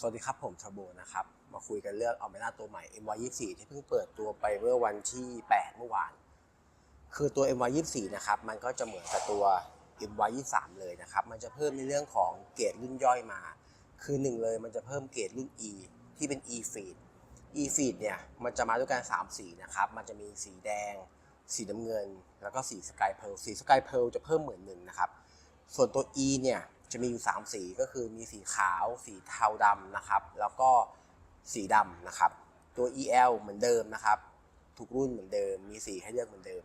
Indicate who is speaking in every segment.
Speaker 1: สวัสดีครับ ผมทรโบนะครับ มาคุยกันเรื่องอัลเมล่าตัวใหม่ MY24 ที่เพิ่งเปิดตัวไปเมื่อวันที่ 8 เมื่อวาน คือตัว MY24 นะครับ มันก็จะเหมือนกับตัว MY23 เลยนะครับ มันจะเพิ่มในเรื่องของเกรดรุ่นย่อยมา คือหนึ่งเลยมันจะเพิ่มเกรดรุ่น E ที่เป็น E feed E feed เนี่ยมันจะมาด้วยกัน3สีนะครับ มันจะมีสีแดง สีน้ำเงิน แล้วก็สีสกายเพลสีสกายเพลจะเพิ่มเหมือนหนึ่งนะครับ ส่วนตัว E เนี่ย จะมีอยู่ 3 สีก็คือมีสีขาว สีเทาดำนะครับ แล้วก็สีดำนะครับ ตัว EL เหมือนเดิมนะครับทุกรุ่นเหมือนเดิม มีสีให้เลือกเหมือนเดิม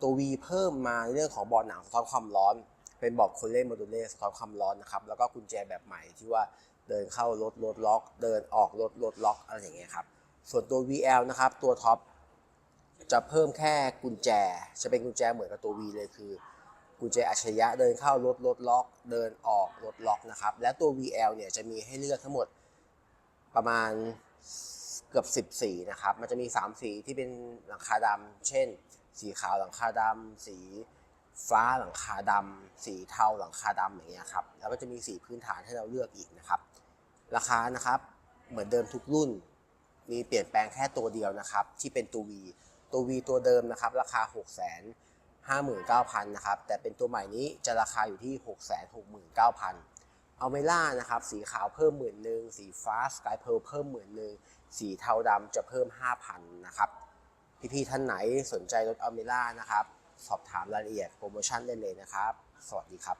Speaker 1: ตัว V เพิ่มมาในเรื่องของบอลหนังสะท้อนความร้อน เป็นบอร์ดโคเล่โมดูเล่สะท้อนความร้อนนะครับ แล้วก็กุญแจแบบใหม่ที่ว่าเดินเข้ารถรถล็อก เดินออกรถรถล็อกอะไรอย่างเงี้ยครับ ส่วนตัว VL นะครับ ตัวท็อปจะเพิ่มแค่กุญแจ จะเป็นกุญแจเหมือนกับตัว V เลยคือ กุญแจอัจฉริยะเดินเข้ารถรถล็อก เดินออกรถล็อกนะครับ และตัว VL เนี่ยจะมีให้เลือกทั้งหมดประมาณเกือบ 10 สีนะครับ มันจะมี 3 สีที่เป็นหลังคาดำ เช่น สีขาวหลังคาดำ สีฟ้าหลังคาดำ สีเทาหลังคาดำอย่างเงี้ยครับ แล้วก็จะมีสีพื้นฐานให้เราเลือกอีกนะครับ ราคานะครับเหมือนเดิมทุกรุ่น มีเปลี่ยนแปลงแค่ตัวเดียวนะครับ ที่เป็นตัว V ตัว V ตัวเดิมนะครับ ราคา6 5 9 0 0 0นะครับ แต่เป็นตัวใหม่นี้จะราคาอยู่ที่ 6 6 9 0 0 0 เอาเมล่านะครับ สีขาวเพิ่มหมื่นหนึ่งสีฟ้าสกายเพ l เพิ่มหมื่นหนึ่งสีเทาดำจะเพิ่ม 5,000 นะครับ พี่ๆท่านไหนสนใจรถอเมล่านะครับ สอบถามรายละเอียดโปรโมชั่นได้เลยนะครับ สวัสดีครับ